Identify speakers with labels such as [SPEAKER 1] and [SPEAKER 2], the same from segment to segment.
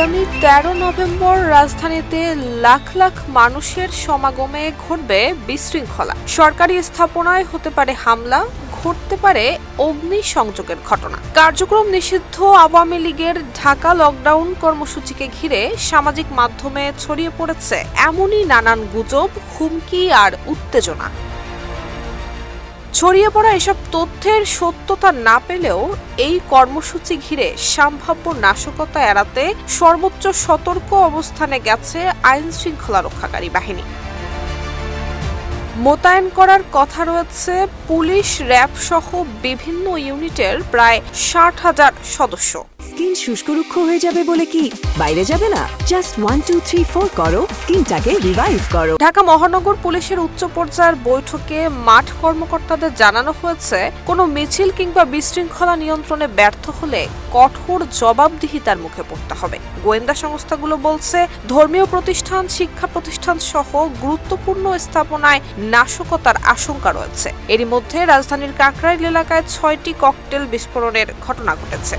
[SPEAKER 1] আগামী তেরো নভেম্বর রাজধানীতে লাখ লাখ মানুষের সমাগমে ঘটবে বিশৃঙ্খলা। সরকারি স্থাপনায় হতে পারে হামলা, ঘটতে পারে অগ্নি সংযোগের ঘটনা। কার্যক্রম নিষিদ্ধ আওয়ামী লীগের ঢাকা লকডাউন কর্মসূচিকে ঘিরে সামাজিক মাধ্যমে ছড়িয়ে পড়েছে এমনই নানান গুজব, হুমকি আর উত্তেজনা। ছড়িয়ে পড়া এসব তথ্যের সত্যতা না পেলেও এই কর্মসূচি ঘিরে সম্ভাব্য নাশকতা এড়াতে সর্বোচ্চ সতর্ক অবস্থানে গেছে আইন শৃঙ্খলা রক্ষাকারী বাহিনী। মোতায়েন করার কথা রয়েছে পুলিশ, র্যাব সহ বিভিন্ন ইউনিটের প্রায় ষাট হাজার সদস্য।
[SPEAKER 2] স্কিন শুষ্ক রুক্ষ হয়ে যাবে বলে কি? বাইরে যাবে না। Just one two three four করো। স্কিনটাকে রিভাইভ করো।
[SPEAKER 1] ঢাকা মহানগর পুলিশের উচ্চ পর্যায়ের বৈঠকে মাঠ কর্মকর্তাদের জানানো হয়েছে, কোনো মিছিল কিংবা বিশৃঙ্খলা নিয়ন্ত্রণে ব্যর্থ হলে কঠোর জবাবদিহিতার মুখে পড়তে হবে। গোয়েন্দা সংস্থাগুলো বলছে, ধর্মীয় প্রতিষ্ঠান, শিক্ষা প্রতিষ্ঠান সহ গুরুত্বপূর্ণ স্থাপনায় নাশকতার আশঙ্কা রয়েছে। এরই মধ্যে রাজধানীর কাকরাইল এলাকায় ছয়টি ককটেল বিস্ফোরণের ঘটনা ঘটেছে।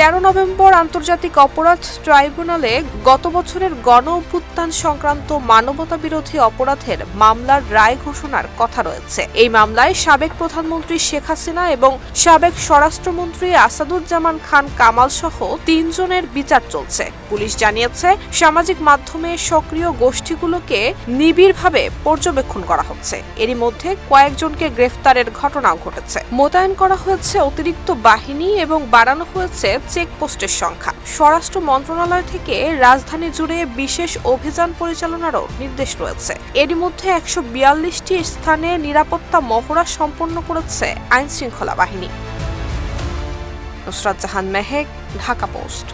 [SPEAKER 1] তেরো নভেম্বর আন্তর্জাতিক অপরাধ ট্রাইব্যুনালে গত বছরের গণ অভ্যুত্থান সংক্রান্ত মানবতা বিরোধী অপরাধের মামলার রায় ঘোষণার কথা রয়েছে। এই মামলায় সাবেক প্রধানমন্ত্রী শেখ হাসিনা এবং সাবেক স্বরাষ্ট্রমন্ত্রী আসাদুজ্জামান খান কামাল সহ তিনজনের বিচার চলছে। পুলিশ জানিয়েছে, সামাজিক মাধ্যমে সক্রিয় গোষ্ঠীগুলোকে নিবিড়ভাবে পর্যবেক্ষণ করা হচ্ছে। এরই মধ্যে কয়েকজনকে গ্রেফতারের ঘটনাও ঘটেছে। মোতায়েন করা হয়েছে অতিরিক্ত বাহিনী এবং বাড়ানো হয়েছে চেকপোস্টের সংখ্যা। স্বরাষ্ট্র মন্ত্রণালয় থেকে রাজধানী জুড়ে বিশেষ অভিযান পরিচালনারও নির্দেশ রয়েছে। এরই মধ্যে একশো বিয়াল্লিশটি স্থানে নিরাপত্তা মহড়া সম্পন্ন করেছে আইনশৃঙ্খলা বাহিনী। নুসরাত জাহান মেহেক, ঢাকা পোস্ট।